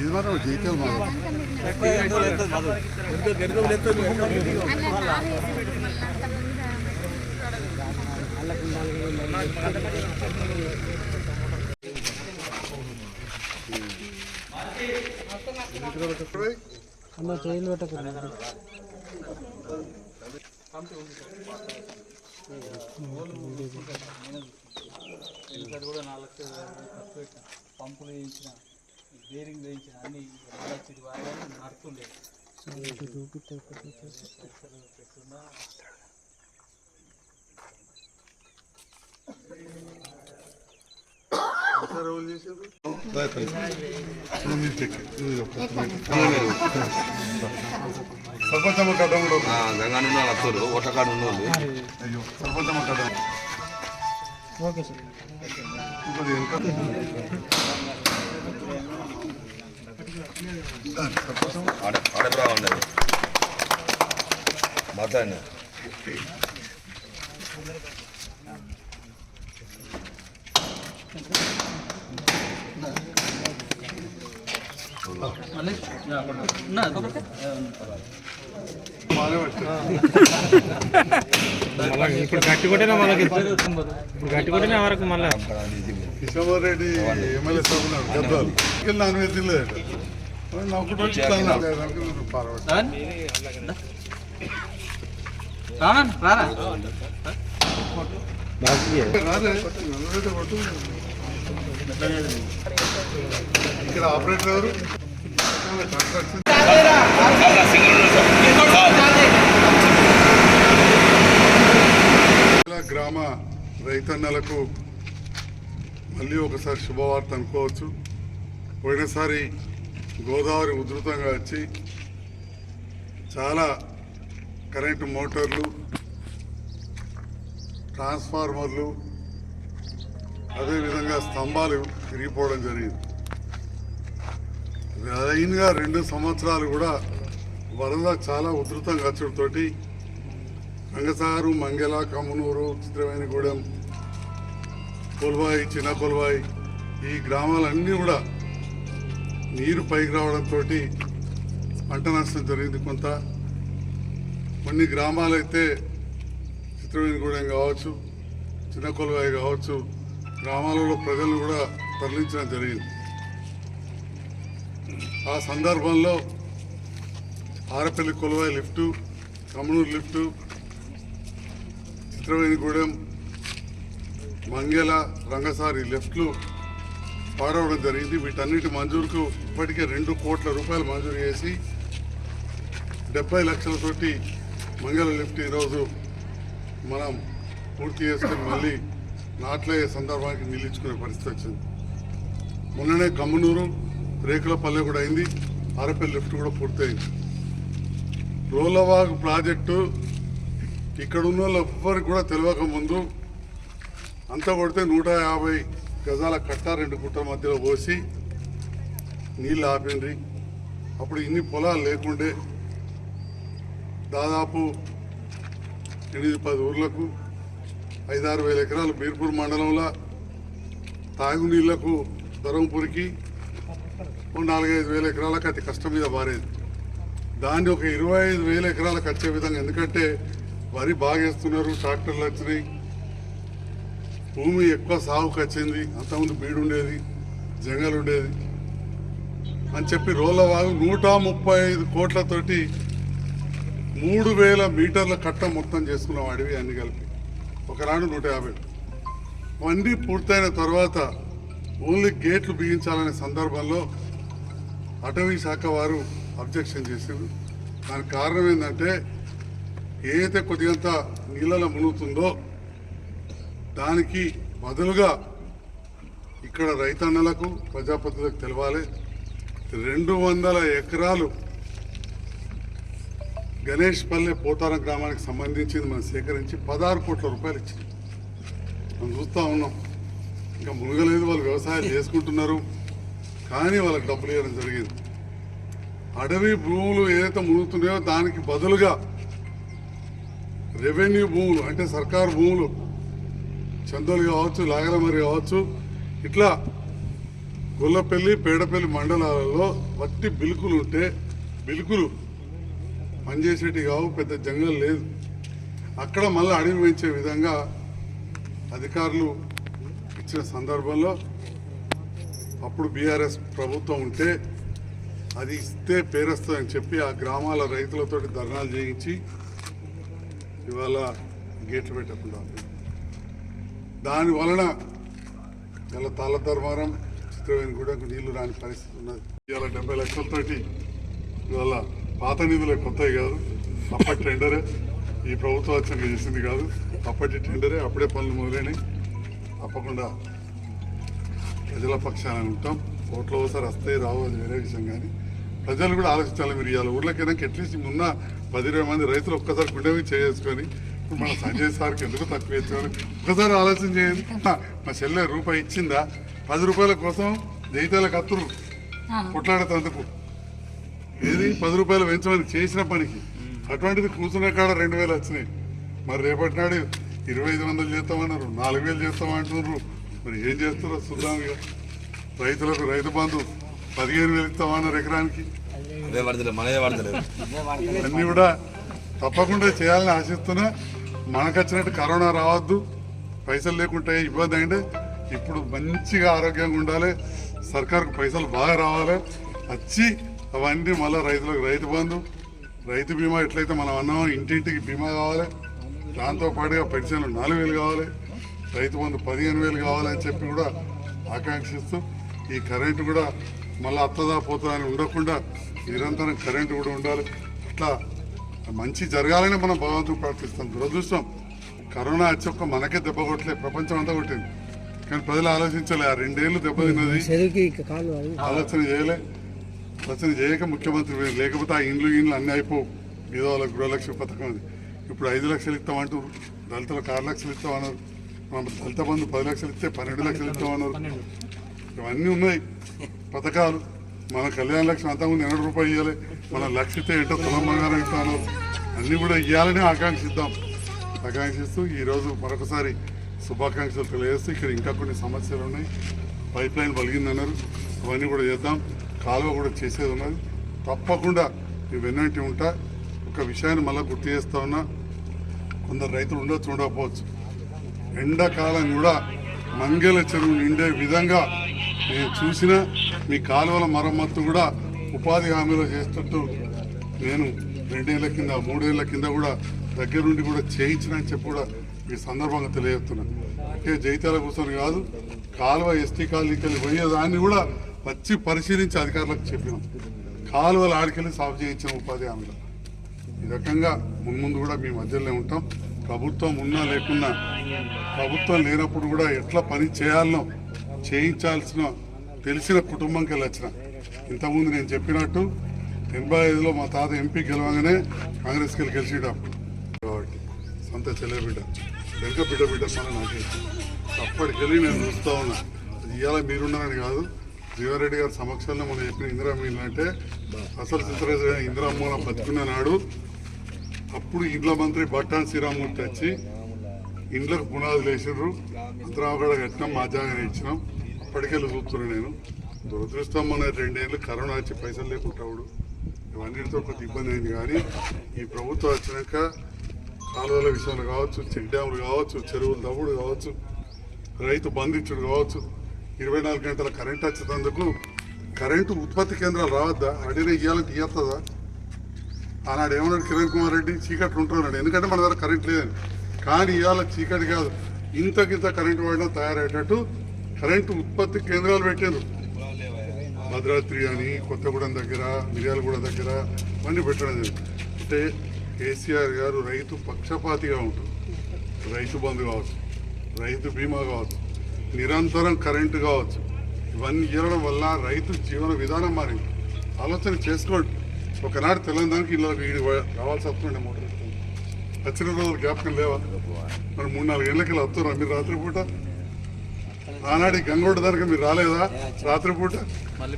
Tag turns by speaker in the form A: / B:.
A: ఇది మాత్రం జీతం మాత్రం
B: అన్న చేయిలు పెట్టకుండా
C: ఇక్కడ కూడా నాలుగు లక్షలు ఖర్చు పెట్టిన పంపులు వేయించిన. బేరింగ్ వేయించిన అన్ని వచ్చి వాడాలి నడుతుండే పెట్టున్నా
A: సర్పంచమ్మ
D: ఉన్న ఓట్ల
A: అయ్యో
B: ఓకే సార్.
A: వెనక.
D: ఆడ ఆడబ్రా ఉండదు మాట్లాడిన
A: బాగానే పెట్టారు.
B: ఇప్పుడు గట్టి కొట్టినా మనకి ఇప్పుడు గట్టి కొట్టినా వరకు మళ్ళీ.
A: కిషోర్ రెడ్డి ఎమ్మెల్యే సాబ్ ఉన్నాడు గద్వాలు. ఇక్కడ నాన్ వెజ్ తినలేదట. నవ్వుకుంటూ వచ్చి.
C: రానా రారా.
A: ఇక్కడ ఆపరేటర్ ఎవరు? కన్స్ట్రక్షన్ గ్రామ రైతన్నలకు మళ్ళీ ఒకసారి శుభవార్త అనుకోవచ్చు. పోయినసారి గోదావరి ఉధృతంగా వచ్చి చాలా కరెంటు మోటార్లు ట్రాన్స్ఫార్మర్లు అదేవిధంగా స్తంభాలు విరిగిపోవడం జరిగింది. లైన్గా రెండు సంవత్సరాలు కూడా వరద చాలా ఉధృతంగా వచ్చడంతోటి రంగసారు మంగళ కమ్మునూరు చిత్రవేణిగూడెం కొల్వాయి చిన్న కొల్వాయి ఈ గ్రామాలన్నీ కూడా నీరు పైకి రావడంతో పంట నష్టం జరిగింది. కొంత కొన్ని గ్రామాలైతే చిత్రవేణిగూడెం కావచ్చు చిన్న కొలువాయి కావచ్చు గ్రామాలలో ప్రజలను కూడా తరలించడం జరిగింది. ఆ సందర్భంలో ఆరపల్లి కొలువాయి లిఫ్టు కమనూరు లిఫ్టు చిత్రవేణిగూడెం మంగళ రంగసారి లెఫ్ట్లు పాడవడం జరిగింది. వీటన్నిటి మంజూరుకు ఇప్పటికే రెండు కోట్ల రూపాయలు మంజూరు చేసి డెబ్బై లక్షలతోటి మంగళ లిఫ్ట్ ఈరోజు మనం పూర్తి చేసుకుని మళ్ళీ నాట్లయ్యే సందర్భానికి నిలిచుకునే పరిస్థితి వచ్చింది. మొన్ననే కమ్మనూరు రేకులపల్లె కూడా అయింది ఆరపల్లి లిఫ్ట్ కూడా పూర్తయింది. రోలవాగ్ ప్రాజెక్టు ఇక్కడ ఉన్న వాళ్ళు కూడా తెలియక ముందు అంతా కొడితే నూట యాభై గజాల కట్ట రెండు గుట్టల మధ్యలో పోసి నీళ్ళు ఆపిండ్రి. అప్పుడు ఇన్ని పొలాలు లేకుండే దాదాపు ఎనిమిది పది ఊర్లకు ఐదారు వేల ఎకరాలు బీర్పూర్ మండలంలో తాగునీళ్ళకు ధర్మపురికి నాలుగైదు వేల ఎకరాలకు అతి కష్టం మీద బారేది దాన్ని ఒక ఇరవై ఐదు వేల ఎకరాలకు వచ్చే విధంగా ఎందుకంటే వరి బాగేస్తున్నారు ట్రాక్టర్లు వచ్చినాయి. భూమి ఎక్కువ సాగుకు వచ్చింది అంతకుముందు బీడు ఉండేది ఉండేది అని చెప్పి రోల వాగు నూట ముప్పై ఐదు కోట్లతోటి మూడు వేల మీటర్ల కట్ట మొత్తం చేసుకున్నాం అడవి అన్ని కలిపి. ఒకనాడు నూట యాభై. అవన్నీ పూర్తయిన తర్వాత ఓన్లీ గేట్లు బిగించాలనే సందర్భంలో అటవీ శాఖ వారు అబ్జెక్షన్ చేశారు దానికి కారణం ఏంటంటే ఏదైతే కొద్దిగంత నీళ్ళలో మునుగుతుందో దానికి బదులుగా ఇక్కడ రైతన్నలకు ప్రజాపతులకు తెలవాలి. రెండు వందల ఎకరాలు గణేష్ పల్లె పోతారం గ్రామానికి సంబంధించింది మనం సేకరించి పదహారు కోట్ల రూపాయలు ఇచ్చింది మనం చూస్తూ ఉన్నాం. ఇంకా మునగలేదు వాళ్ళు వ్యవసాయం చేసుకుంటున్నారు. కానీ వాళ్ళకి డబ్బులు ఇవ్వడం జరిగింది. అడవి భూములు ఏదైతే మునుగుతున్నాయో దానికి బదులుగా రెవెన్యూ భూములు అంటే సర్కారు భూములు చందోలు కావచ్చు లాగరమరి కావచ్చు ఇట్లా గుల్లపల్లి పేడపల్లి మండలాలలో వట్టి బిలుకులు ఉంటే బిలుకులు పనిచేసేటి కావు పెద్ద జంగల్ లేదు. అక్కడ మళ్ళీ అడవి పెంచే విధంగా అధికారులు ఇచ్చిన సందర్భంలో అప్పుడు బీఆర్ఎస్ ప్రభుత్వం ఉంటే అది ఇస్తే పేరొస్తుందని చెప్పి ఆ గ్రామాల రైతులతోటి ధర్నాలు చేయించి ఇవాళ గేట్లు పెట్టకుండా దాని వలన ఇలా తాళ్ళ ధర్మారం చిత్రవేణి కూడా నీళ్ళు రాని పరిస్థితి ఉన్నది. ఇవాళ డెబ్బై లక్షలతోటి ఇవాళ పాత నిధులే కొత్తవి కాదు. అప్పటి టెండరే. ఈ ప్రభుత్వం వచ్చాక చేసింది కాదు. అప్పటి టెండరే. అప్పుడే పనులు మొదలైనవి తప్పకుండా ప్రజల పక్షాన ఉంటాం. ఓట్లు ఒకసారి వస్తాయి రావు అది వేరే విషయం కానీ. ప్రజలు కూడా ఆలోచించాలి మీరు ఇవాళ ఊర్లోకైనా అట్లీస్ట్ ఉన్న పది ఇరవై మంది రైతులు ఒక్కసారి గుండె మీద చేసుకొని మన సంజయ్ సార్కి ఎందుకు తక్కువ ఇచ్చామని ఒక్కసారి ఆలోచన చేయండి. మా చెల్లె రూపాయి ఇచ్చిందా? పది రూపాయల కోసం జైతాల కత్తురు కొట్లాడేందుకు ఏది? పది రూపాయలు పెంచమని చేసిన పనికి. అటువంటిది కూర్చున్న కాడ రెండు వేలు వచ్చినాయి. మరి రేపటి నాడు ఇరవై ఐదు వందలు చేస్తామన్నారు నాలుగు వేలు చేస్తామంటున్నారు. మరి ఏం చేస్తారో చూద్దాం ఇక. రైతులకు రైతు బంధు పదిహేను వేలు ఇస్తామన్నారు ఎకరానికి? అన్నీ కూడా తప్పకుండా చేయాలని ఆశిస్తున్నా. మనకు వచ్చినట్టు కరోనా రావద్దు. పైసలు లేకుంటే ఇబ్బంది అయింది. ఇప్పుడు మంచిగా ఆరోగ్యంగా ఉండాలి. సర్కార్కు పైసలు బాగా రావాలి. వచ్చి అవన్నీ మళ్ళీ రైతులకు రైతు బంధు. రైతు బీమా ఎట్లయితే మనం అన్నామో ఇంటింటికి బీమా కావాలి. దాంతో పాటుగా పెన్షన్లు నాలుగు వేలు కావాలి. రైతు బంధు పదిహేను వేలు కావాలని చెప్పి కూడా ఆకాంక్షిస్తూ ఈ కరెంటు కూడా మళ్ళీ అత్తదా పోతుందా అని ఉండకుండా నిరంతరం కరెంటు కూడా ఉండాలి. అట్లా మంచి జరగాలని మనం భగవంతుడు ప్రార్థిస్తాం. దురదృష్టం కరోనా వచ్చి ఒక్క మనకే దెబ్బ కొట్టలే ప్రపంచం అంతా కొట్టింది. కానీ ప్రజలు ఆలోచించలే ఆ రెండేళ్ళు దెబ్బ తిన్నది. ఆలోచన చేయలే. ఆలోచన చేయక ముఖ్యమంత్రి. లేకపోతే ఆ ఇండ్లు ఇండ్లు అన్నీ అయిపోవు. ఏదో వాళ్ళ గృహలక్ష్మి పథకం అది. ఇప్పుడు ఐదు లక్షలు ఇస్తామంటారు దళితులకు ఆరు లక్షలు ఇస్తామన్నారు. మన దళిత బంధు పది లక్షలు ఇస్తే పన్నెండు లక్షలు ఇస్తామన్నారు. ఇవన్నీ ఉన్నాయి. పథకాలు. మన కళ్యాణ లక్ష్మి అంతకుముందు ఎనభై రూపాయలు ఇవ్వాలి మన లక్ష ఇస్తే ఏంటో తులం బంగారం ఇస్తాను అన్నీ కూడా ఇవ్వాలని ఆకాంక్షిద్దాం. ఆకాంక్షిస్తూ ఈరోజు మరొకసారి శుభాకాంక్షలు తెలియజేస్తూ ఇక్కడ ఇంకా కొన్ని సమస్యలు ఉన్నాయి. పైప్ లైన్ పలిగిందన్నారు. అవన్నీ కూడా చేద్దాం. కాలువ కూడా చేసేది ఉన్నది. తప్పకుండా వెన్నంటి ఉంటా. ఒక విషయాన్ని మళ్ళీ గుర్తు చేస్తా ఉన్నా. కొందరు రైతులు ఉండొచ్చు ఉండకపోవచ్చు. ఎండాకాలం కూడా మంగళ చెరువు నిండే విధంగా నేను చూసిన మీ కాలువల మరమ్మత్తు కూడా ఉపాధి హామీలో చేసేటట్టు నేను రెండేళ్ళ కింద మూడేళ్ళ కింద కూడా దగ్గరుండి కూడా చేయించిన అని చెప్పి కూడా ఈ సందర్భంగా తెలియజేస్తున్నాను అంటే జైతాల కూర్చొని కాదు కాలువ ఎస్టీ కాలనీకి వెళ్ళి పోయేదాన్ని కూడా వచ్చి పరిశీలించి అధికారులకు చెప్పినాం. కాలువలు ఆడికెళ్ళి సాగు చేయించిన ఉపాధి హామీలో. ఈ రకంగా మున్ముందు కూడా మీ మధ్యలోనే ఉంటాం. ప్రభుత్వం ఉన్నా లేకున్నా ప్రభుత్వం లేనప్పుడు కూడా ఎట్లా పని చేయాలనో చేయించాల్సిన తెలిసిన కుటుంబంకి వెళ్ళొచ్చిన. ఇంతకుముందు నేను చెప్పినట్టు ఎనభై ఐదులో మా తాత ఎంపీ గెలవగానే కాంగ్రెస్కి వెళ్ళి గెలిచేటప్పుడు కాబట్టి సొంత చెల్లె బిడ్డ వెనక బిడ్డ బిడ్డ మన నాకు అప్పటికెళ్ళి నేను చూస్తూ ఉన్నా. ఇవాళ మీరున్నారని కాదు. జీవారెడ్డి గారి సమక్షంలో మనం చెప్పిన ఇందిరా మీల్ అంటే అసలు చిత్ర ఇందిరామ్మ బతుకున్న నాడు అప్పుడు ఇండ్ల మంత్రి బట్టాన్ శ్రీరామూర్తి వచ్చి ఇండ్లకు పునాదులు వేసిండ్రు అంతరామగడ కట్టినాం మా జాగానే ఇచ్చినాం. అప్పటికెళ్ళి చూస్తున్నాను నేను. దురదృష్టం మన రెండేళ్ళు కరోనా వచ్చి పైసలు లేకుంటాడు ఇవన్నిటితో కొంత ఇబ్బంది అయింది కానీ ఈ ప్రభుత్వం వచ్చినాక కాలువల విషయంలో కావచ్చు చెక్ డ్యాములు కావచ్చు చెరువులు దవ్వుడు కావచ్చు రైతు బంధించుడు కావచ్చు ఇరవై నాలుగు గంటల కరెంట్ వచ్చినందుకు కరెంటు ఉత్పత్తి కేంద్రాలు రావద్దా? అడిగిన ఇవ్వాలంటే ఇవ్వస్తుందా ఆనాడు ఏమన్నాడు కిరణ్ కుమార్ రెడ్డి చీకట్లు ఉంటున్నాడు ఎందుకంటే మన దగ్గర కరెంట్ లేదని కానీ ఇవాళ చీకటి కాదు. ఇంతకింత కరెంటు వాడడం తయారయ్యేటట్టు కరెంటు ఉత్పత్తి కేంద్రాలు పెట్టారు భద్రాద్రి అని కొత్తగూడెం దగ్గర మిర్యాలగూడెం దగ్గర అన్నీ పెట్టడం జరిగింది. అంటే కేసీఆర్ గారు రైతు పక్షపాతిగా ఉంటుంది రైతు బంధు కావచ్చు రైతు బీమా కావచ్చు నిరంతరం కరెంటు కావచ్చు. ఇవన్నీ ఇవ్వడం వల్ల రైతు జీవన విధానం మారింది. ఆలోచన చేసుకోండి. ఒకనాడు తెలంగాణకి ఇళ్ళ వీడి రావాల్సి వస్తుండే మోటార్ వచ్చిన రోజులు జ్ఞాపకం లేవా? మరి మూడు నాలుగు ఏళ్ళకి ఇలా వస్తున్నారు. మీరు రాత్రిపూట? ఆనాడు ఈ గంగోడ దానికి మీరు రాలేదా? రాత్రిపూట?